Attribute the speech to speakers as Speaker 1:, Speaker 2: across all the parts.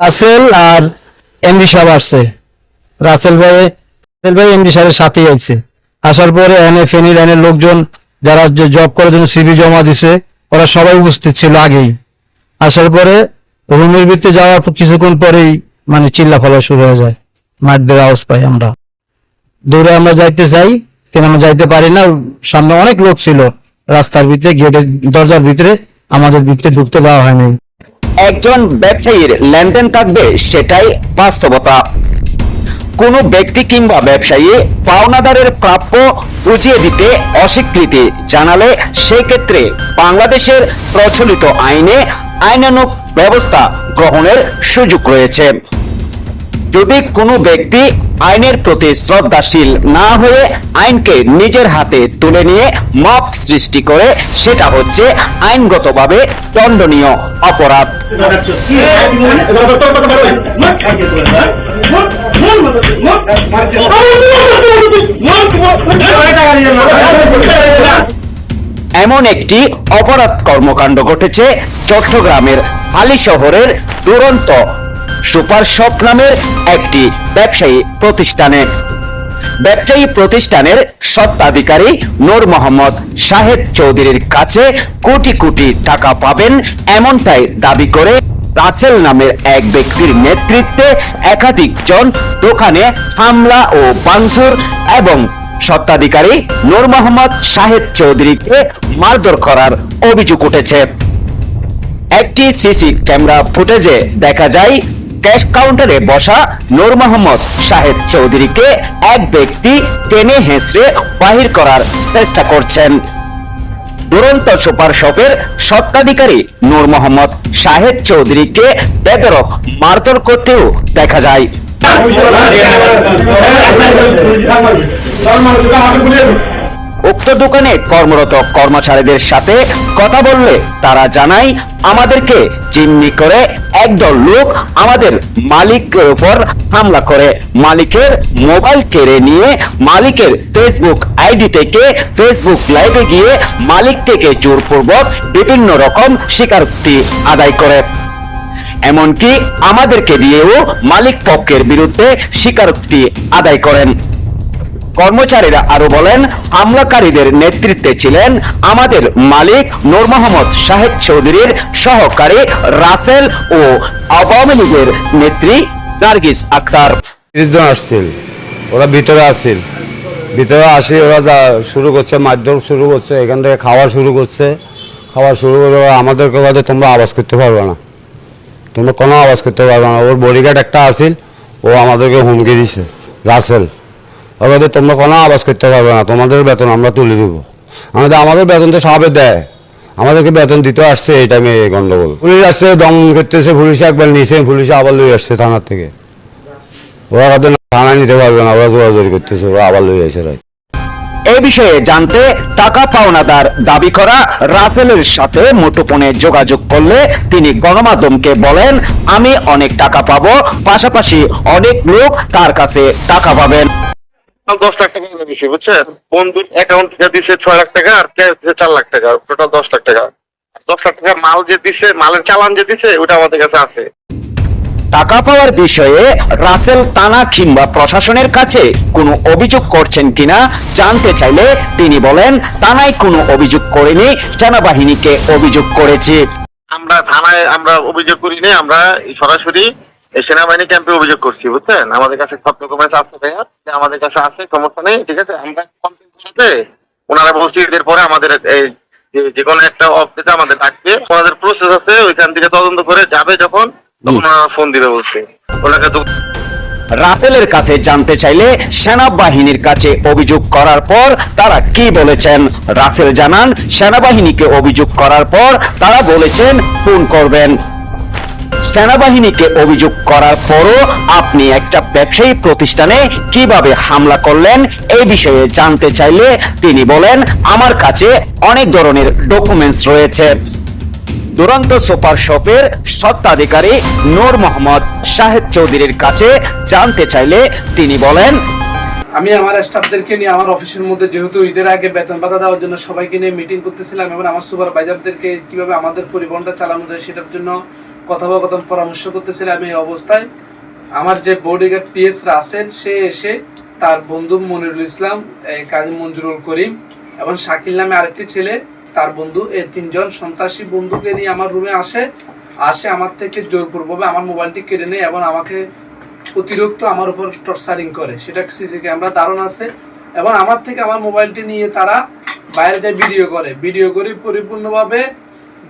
Speaker 1: রাসেল আর MD সাহেব আসছে। রাসেল ভাই রাসেল ভাই এমডি সাহেবের সাথেই আছে আসার পরে এনে ফেনির এনে লোকজন যারা জব করার জন্য সিবি জমা দিছে, ওরা সবাই উপস্থিত ছিল আগেই। আসার পরে রুমের ভিতরে যাওয়ার কিছুক্ষণ পরেই মানে চিল্লা ফলা শুরু হয়ে যায়। মারদের আওয়াজ পাই আমরা। দূরে আমরা যাইতে চাই, কিন্তু আমরা যাইতে পারি না। সামনে অনেক লোক ছিল। রাস্তার ভিতরে, গেটের দরজার ভিতরে আমাদের ভিতরে ঢুকতে দেওয়া হয়নি।
Speaker 2: একজন ব্যবসায়ীর লেনদেন থাকবে সেটাই বাস্তবতা। কোনো ব্যক্তি কিংবা ব্যবসায়ী পাওনাদারের প্রাপ্য বুঝিয়ে দিতে অস্বীকৃতি জানালে সেক্ষেত্রে বাংলাদেশের প্রচলিত আইনে আইনানুক ব্যবস্থা গ্রহণের সুযোগ রয়েছে। যদি কোনো ব্যক্তি আইনের প্রতি শ্রদ্ধাশীল না হয়ে আইনকে নিজের হাতে তুলে নিয়ে মাপ সৃষ্টি করে, সেটা হচ্ছে আইনগতভাবে দণ্ডনীয় অপরাধ। এমন একটি অপরাধ কর্মকাণ্ড ঘটেছে চট্টগ্রামের হালি শহরের দুরন্ত সুপার শপ নামের একটি ব্যবসায়ী প্রতিষ্ঠানে। ব্যবসায়ী প্রতিষ্ঠানের স্বত্বাধিকারী নূর মোহাম্মদ শাহেদ চৌধুরীর কাছে কোটি কোটি টাকা পাবেন এমনটাই দাবি করে রাসেল নামের এক ব্যক্তির নেতৃত্বে একাধিক জন দোকানে হামলা ও বাংসুর এবং স্বত্বাধিকারী নূর মোহাম্মদ শাহেদ চৌধুরীকে মারধর করার অভিযোগ উঠেছে। একটি সিসি ক্যামেরা ফুটেজে দেখা যায় ক্যাশ কাউন্টারে বসা নূর মোহাম্মদ শাহেদ চৌধুরীকে এক ব্যক্তি টেনে হেঁচড়ে বাহির করার চেষ্টা করছেন। দুরন্ত সুপার শপের স্বত্বাধিকারী নূর মোহাম্মদ শাহেদ চৌধুরীকে বেদরক মারধর করতেও দেখা যায়। উক্ত দোকানে কর্মরত কর্মচারীদের সাথে কথা বললে তারা জানায়, আমাদেরকে জিম্মি করে একদল লোক আমাদের মালিকের উপর হামলা করে। মালিকের মোবাইল কেড়ে নিয়ে মালিকের ফেসবুক আইডি থেকে ফেসবুক লাইভে গিয়ে মালিক থেকে জোরপূর্বক বিভিন্ন রকম স্বীকারোক্তি আদায় করে। এমনকি আমাদেরকে দিয়েও মালিক পক্ষের বিরুদ্ধে স্বীকারোক্তি আদায় করেন। কর্মচারীরা আরও বলেন হামলাকারীদের নেতৃত্বে ছিলেন আমাদের মালিক নূর মোহাম্মদ শাহেদ চৌধুরীর সহকারী রাসেল ও আওয়ামী লীগের নেত্রী নার্গিস আক্তার।
Speaker 3: জন আসছিল, ওরা ভিতরে আসছিল। ভিতরে আসি, ওরা যা শুরু করছে, মারধর শুরু করছে, এখান থেকে খাওয়া শুরু করছে। খাওয়া শুরু করে ওরা আমাদেরকে কথা তোমরা আওয়াজ করতে পারবে না। তোমরা কোনো আওয়াজ করতে পারবে না। ওর বডিগার্ড একটা আসিল ও আমাদেরকে হুমকি দিছে, রাসেল। ওদের তোমরা কোনো আওয়াজ করতে পারবে না, তোমাদের বেতন আমরা তুলে দেবো। আমাদের আমাদের বেতন তো সবে দেয়। আমাদেরকে বেতন দিতে আসছে এই টাইমে গন্ডগোল। পুলিশ আসছে দমন করতেছে, পুলিশ একবার নিছে, পুলিশে আবার লই আসছে থানার থেকে। ওরা ওদের থানায় নিতে পারবে না, ওরা জোরাজোরি করতেছে, ওরা আবার লই আসে রায়।
Speaker 2: এই বিষয়ে জানতে টাকা পাওনাদার দাবি করা রাসেলের সাথে মুঠোফোনে যোগাযোগ করলে তিনি গণমাধ্যমকে বলেন, আমি অনেক টাকা পাবো, পাশাপাশি অনেক লোক তার কাছে টাকা পাবেন।
Speaker 4: দশ লাখ টাকা করে দিছে বুঝছেন? বন্ধুর অ্যাকাউন্ট থেকে দিছে ছয় লাখ টাকা আর দিছে চার লাখ টাকা টোটাল দশ লাখ টাকা। দশ লাখ টাকা মাল যে দিছে মালের চালান যে দিছে ওটা আমাদের কাছে আছে।
Speaker 2: টাকা পাওয়ার বিষয়ে রাসেল তানা কিংবা প্রশাসনের কাছে কোনো অভিযোগ করছেন কিনা জানতে চাইলে তিনি বলেন তানাই কোনো অভিযোগ করেনি সেনাবাহিনীকে অভিযোগ করেছি।
Speaker 4: আমরা থানায় আমরা অভিযোগ করি নাই আমরা সরাসরি এই সেনাবাহিনী ক্যাম্পে অভিযোগ করছি বুঝছেন? আমাদের কাছে সব ডকুমেন্টস আছে ভাইয়া। আমাদের কাছে আছে সমস্যা নেই ঠিক আছে? আমরা কমপ্লেন করতে ওনারা বলছি এদের পরে আমাদের এই যে- কোনো একটা অফিসে আমাদের ডাকবে। ওনাদের প্রসেস আছে ওইখান থেকে তদন্ত করে যাবে যখন তখন ওনারা ফোন দিবে বলছে। ওনাকে তো
Speaker 2: রাতেলের কাছে জানতে চাইলে সেনাবাহিনীর কাছে অভিযোগ করার পর তারা কি বলেছেন? রাসেল জানান সেনাবাহিনীকে অভিযোগ করার পর তারা বলেছেন ফোন করবেন। সেনাবাহিনীকে অভিযোগ করার পরও আপনি একটা ব্যবসায়ী প্রতিষ্ঠানে কীভাবে হামলা করলেন, এই বিষয়ে জানতে চাইলে তিনি বলেন, আমার কাছে অনেক ধরনের ডকুমেন্টস রয়েছে। দুরন্ত সুপার শপের স্বত্বাধিকারী নূর মোহাম্মদ শাহেদ চৌধুরীর কাছে জানতে চাইলে তিনি বলেন,
Speaker 5: আমি আমার স্টাফদেরকে নিয়ে আমার অফিসের মধ্যে যেহেতু ঈদের আগে বেতন ভাতা দেওয়ার জন্য সবাইকে নিয়ে মিটিং করতেছিলাম এবং আমার সুপারভাইজারদেরকে কীভাবে আমাদের পরিবহনটা চালানো যায় সেটার জন্য কথোপকথন পরামর্শ করতেছিলাম এই অবস্থায়। আমার যে বডিগার্ড পিএসরা আছেন, সে এসে তার বন্ধু মনিরুল ইসলাম কাজী মঞ্জুরুল করিম এবং শাকিল নামে আরেকটি ছেলে, তার বন্ধু, এই তিনজন সন্ত্রাসী বন্ধুকে নিয়ে আমার রুমে আসে। আসে আমার থেকে জোরপূর্বকভাবে আমার মোবাইলটি কেড়ে নেয় এবং আমাকে অতিরিক্ত আমার উপর টর্চারিং করে। সেটা সিসি ক্যামেরা দারুণ আছে। এবং আমার থেকে আমার মোবাইলটি নিয়ে তারা বাইরে যায় ভিডিও করে। ভিডিও করে পরিপূর্ণভাবে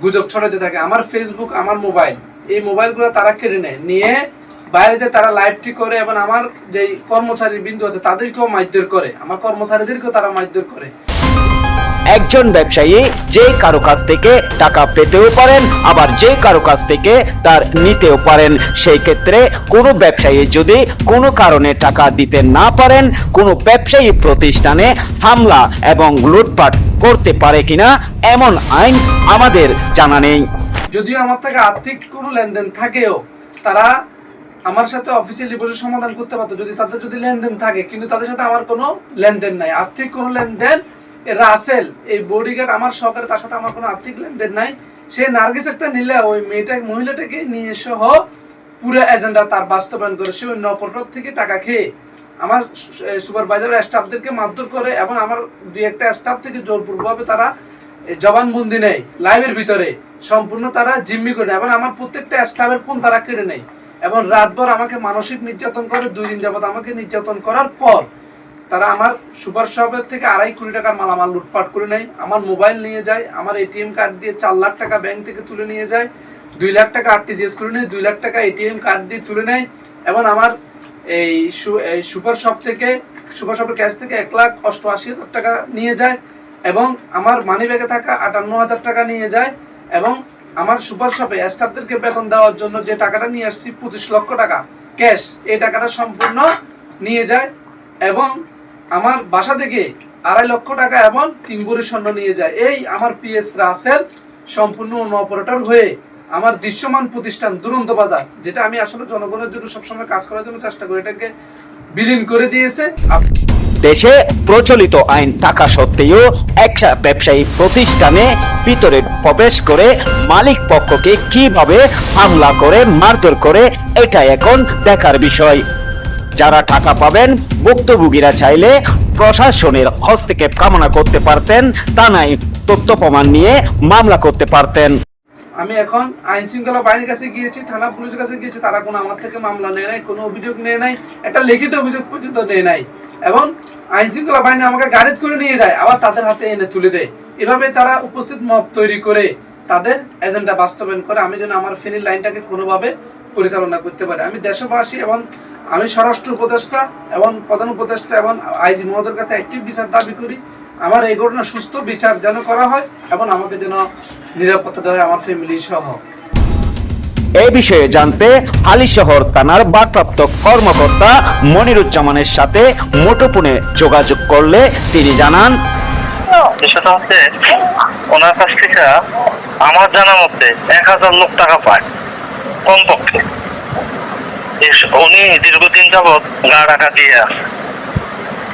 Speaker 5: গুজব ছড়াতে থাকে। আমার ফেসবুক আমার মোবাইল এই মোবাইলগুলো তারা কেড়ে নেয়। নিয়ে বাইরে যে তারা লাইভটি করে এবং আমার যে কর্মচারী বিন্দু আছে, তাদেরকেও মারধর করে। আমার কর্মচারীদেরকেও তারা মারধর করে।
Speaker 2: একজন ব্যবসায়ী যে কারও কাছ থেকে টাকা পেতেও পারেন, আবার যে কারও কাছ থেকে তার নিতেও পারেন। সেই ক্ষেত্রে কোনো ব্যবসায়ী যদি কোনো কারণে টাকা দিতে না পারেন, কোনো ব্যবসায়ী প্রতিষ্ঠানে হামলা এবং লুটপাট করতে পারে কিনা এমন আইন আমাদের জানা নেই।
Speaker 5: যদিও আমার থেকে আর্থিক কোনো লেনদেন থাকেও, তারা আমার সাথে অফিসিয়ালি বসে সমাধান করতে পারতো। যদি তাদের যদি লেনদেন থাকে, কিন্তু তাদের সাথে আমার কোনো লেনদেন নাই। আর্থিক কোনো লেনদেন রাসেল, এই বডিগার্ড আমার সহকারে তার সাথে আমার কোনো আর্থিক লেনদেন নাই। সে নার্গিস একটা নিলে, ওই মেয়েটা, মহিলাটাকে নিয়ে সহ পুরো এজেন্ডা তার বাস্তবায়ন করে, সে অন্য থেকে টাকা খেয়ে আমার সুপারভাইজার স্টাফদেরকে মারধর করে এবং আমার দুই একটা স্টাফ থেকে জোরপূর্বকভাবে তারা জবানবন্দি নেয় লাইভের ভিতরে। সম্পূর্ণ তারা জিম্মি করে এবং আমার প্রত্যেকটা স্টাফের ফোন তারা কেড়ে নেয়। এবং রাতভর আমাকে মানসিক নির্যাতন করে, দুই দিন যাবত আমাকে নির্যাতন করার পর তারা আমার সুপার শপের থেকে আড়াই কোটি টাকার মালামাল লুটপাট করে নেয়, আমার মোবাইল নিয়ে যায়, আমার এটিএম কার্ড দিয়ে চার লাখ টাকা ব্যাংক থেকে তুলে নিয়ে যায়, দুই লাখ টাকা আরটিজিএস করে নেয়, দুই লাখ টাকা এটিএম কার্ড দিয়ে তুলে নেয় এবং আমার এই সুপার শপ থেকে, সুপার শপের ক্যাশ থেকে এক লাখ অষ্টআশি হাজার টাকা নিয়ে যায় এবং আমার মানি ব্যাগে থাকা আটান্ন হাজার টাকা নিয়ে যায় এবং আমার সুপার শপে স্টাফদেরকে বেতন দেওয়ার জন্য যে টাকাটা নিয়ে আসছি, পঁচিশ লক্ষ টাকা ক্যাশ এই টাকাটা সম্পূর্ণ নিয়ে যায় এবং আমার বাসা থেকে আড়াই লক্ষ টাকা এবং তিন ভরি স্বর্ণ নিয়ে যায়। এই আমার পিএস রাসেল সম্পূর্ণ অন্য অপারেটর হয়ে আমার দৃশ্যমান প্রতিষ্ঠান দুরন্ত বাজার, যেটা আমি আসলে জনগণের জন্য সবসময় কাজ করার জন্য চেষ্টা করি, এটাকে বিলীন করে দিয়েছে।
Speaker 2: দেশে প্রচলিত আইন থাকা সত্ত্বেও একটা ব্যবসায়ী প্রতিষ্ঠানে ভিতরে প্রবেশ করে মালিক পক্ষকে কীভাবে হামলা করে, মারধর করে, এটা এখন দেখার বিষয়। যারা টাকা পাবেন, ভুক্তভোগীরা চাইলে প্রশাসনের হস্তক্ষেপ কামনা করতে পারতেন, তা নাই, তথ্য প্রমাণ নিয়ে মামলা করতে পারতেন।
Speaker 5: আমি এখন আইন শৃঙ্খলা বাহিনীর কাছে গিয়েছি, থানা পুলিশের কাছে গিয়েছি, তারা কোনো আমার থেকে মামলা নেয় নাই, কোনো অভিযোগ নেয় নাই, একটা লিখিত অভিযোগ পর্যন্ত নেয় নাই। এবং আইন শৃঙ্খলা বাহিনী আমাকে গাড়ি করে নিয়ে যায়, আবার তাদের হাতে এনে তুলে দেয়। এভাবে তারা উপস্থিত মব তৈরি করে তাদের এজেন্ডা বাস্তবায়ন করে, আমি যেন আমার ফেনীর লাইনটাকে কোনোভাবে পরিচালনা করতে পারি। আমি দেশবাসী এবং আমি স্বরাষ্ট্র উপদেষ্টা এবং প্রধান উপদেষ্টা এবং আইজি মহোদয়ের কাছে একটি বিচার দাবি করি। আমার এই ঘটনা সুস্থ বিচার যেন করা হয় এবং আমাকে যেন নিরাপত্তা দেওয়া হয় আমার ফ্যামিলি সহ।
Speaker 2: এই বিষয়ে জানতে আলিশহর থানার ভারপ্রাপ্ত কর্মকর্তা মনিরুজ্জামানের সাথে মুঠোফোনে যোগাযোগ করলে তিনি জানান
Speaker 6: বিষয়টা হচ্ছে ওনার কাছ থেকে আমার জানা মতে এক হাজার লোক টাকা পায় কমপক্ষে। উনি দীর্ঘদিন যাবৎ গা টাকা দিয়ে আছে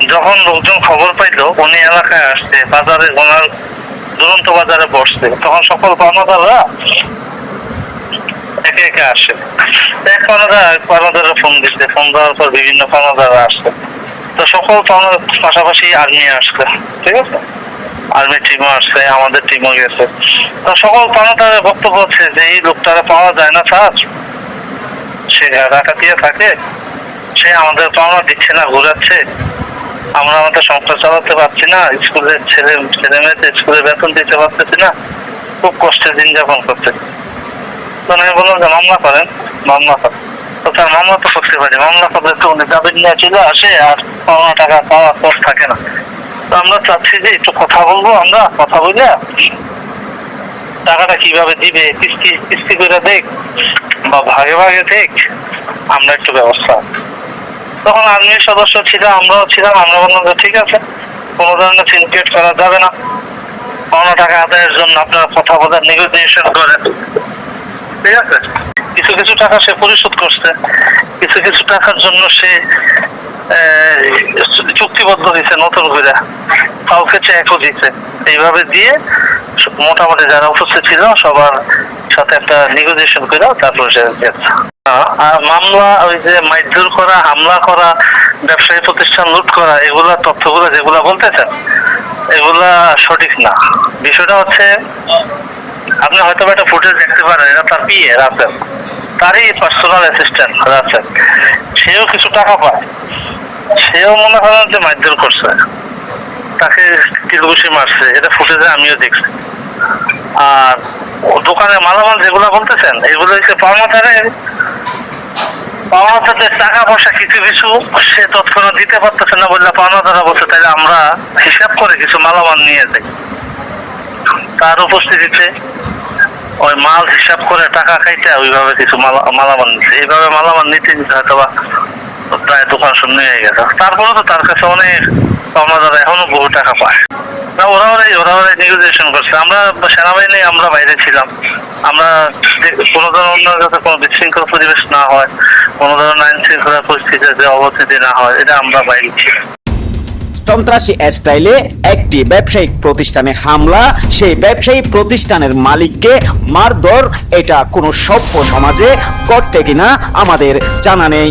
Speaker 6: যখন লোকজন খবর পাইলো, উনি এলাকায় আসছে, বাজারে ওনার দুরন্ত বাজারে বসছে। তখন সকল কর্মদাররা একে একে আসে। এক কর্মদার কর্মদাররা ফোন দিচ্ছে ফোন দেওয়ার পর বিভিন্ন কর্মদাররা আসছে তো সকল কর্মদার পাশাপাশি আর্মি আসছে। ঠিক আছে? আর্মি টিমও আসছে, আমাদের টিমও গেছে। তো সকল কর্মদারের বক্তব্য হচ্ছে যে, এই লোকটারা পাওয়া যায় না স্যার। সে টাকা দিয়ে থাকে। সে আমাদের পাওনা দিচ্ছে না, ঘুরাচ্ছে। আমরা আমাদের সংসার চালাতে পারছি না স্কুলের ছেলে ছেলে মেয়েদের স্কুলে বেতন দিতে পারতেছি না, খুব কষ্টে দিন যাপন করতে তো আমি বললাম যে, মামলা করেন মামলা করেন। তো তার মামলা তো করতে পারি, মামলা করলে তো উনি দাবি নিয়ে চলে আসে আর পাওনা টাকা পাওয়ার পর থাকে না। তো আমরা চাচ্ছি যে একটু কথা বলব আমরা, কথা বলে টাকাটা কীভাবে দিবে, কিস্তি কিস্তি করে দেখ বা ভাগে ভাগে দেখ, আমরা একটু ব্যবস্থা তখন আর্মির সদস্য ছিলাম, আমরাও ছিলাম, আমরা বললাম ঠিক আছে, কোনো ধরনের সিন্ডিকেট করা যাবে না। পাওনা টাকা আদায়ের জন্য আপনারা কথা বলে নেগোসিয়েশন করেন। ঠিক আছে? কিছু কিছু টাকা সে পরিশোধ করছে। কিছু কিছু টাকার জন্য সে চুক্তিবদ্ধ হয়েছে নতুন করে। কাউকে চেকও দিচ্ছে এইভাবে দিয়ে মোটামুটি যারা উপস্থিত ছিল সবার সাথে একটা নেগোসিয়েশন করে তারপর সে মামলা ওই যে মাইজুর করা, হামলা করা, ব্যবসায়ী প্রতিষ্ঠান লুট করা, এগুলা তথ্যগুলো যেগুলা বলতেছেন, এগুলা সঠিক না। বিষয়টা হচ্ছে, আপনি হয়তো একটা ফুটেজ দেখতে পারেন, এটা তার বিয়ে রাসেল। তারই পার্সোনাল অ্যাসিস্ট্যান্ট রাসেল। সেও কিছু টাকা পায়। সেও মনে করেন যে মাইজুর করছে। তাকে কিলঘুষি মারছে, এটা ফুটেজে আমিও দেখছি। আর দোকানে মালামাল যেগুলো বলতেছেন, এগুলো হচ্ছে পাওনা পাওনাদারদের টাকা পয়সা কিছু কিছু সে তৎক্ষণাৎ দিতে পারতেছে না বললে পাওনাদারা বলছে তাহলে আমরা হিসাব করে কিছু মালামাল নিয়ে যাই। তার উপস্থিতিতে ওই মাল হিসাব করে টাকা খাইতে ওইভাবে কিছু মালামাল নিচ্ছে এইভাবে মালামাল নিতে হয়তো বা প্রায় দোকান শূন্য হয়ে গেছে। তারপরে তো তার কাছে অনেক পাওনাদার এখনও বহু টাকা পায় না ওরা ওরাই ওরা ওরাই নেগোসিয়েশন করছে আমরা সেনাবাহিনী আমরা বাইরে ছিলাম আমরা কোনো ধরনের যাতে কোনো বিশৃঙ্খল পরিবেশ না হয় কোনো ধরনের আইন শৃঙ্খলা অবস্থিতি না হয় এটা আমরা বাইরে ছিলাম
Speaker 2: সন্ত্রাসী স্টাইলে একটি ব্যবসায়িক প্রতিষ্ঠানে হামলা সেই ব্যবসায়িক প্রতিষ্ঠানের মালিককে মারধর এটা কোনো সভ্য সমাজে করতে কিনা আমাদের জানা নেই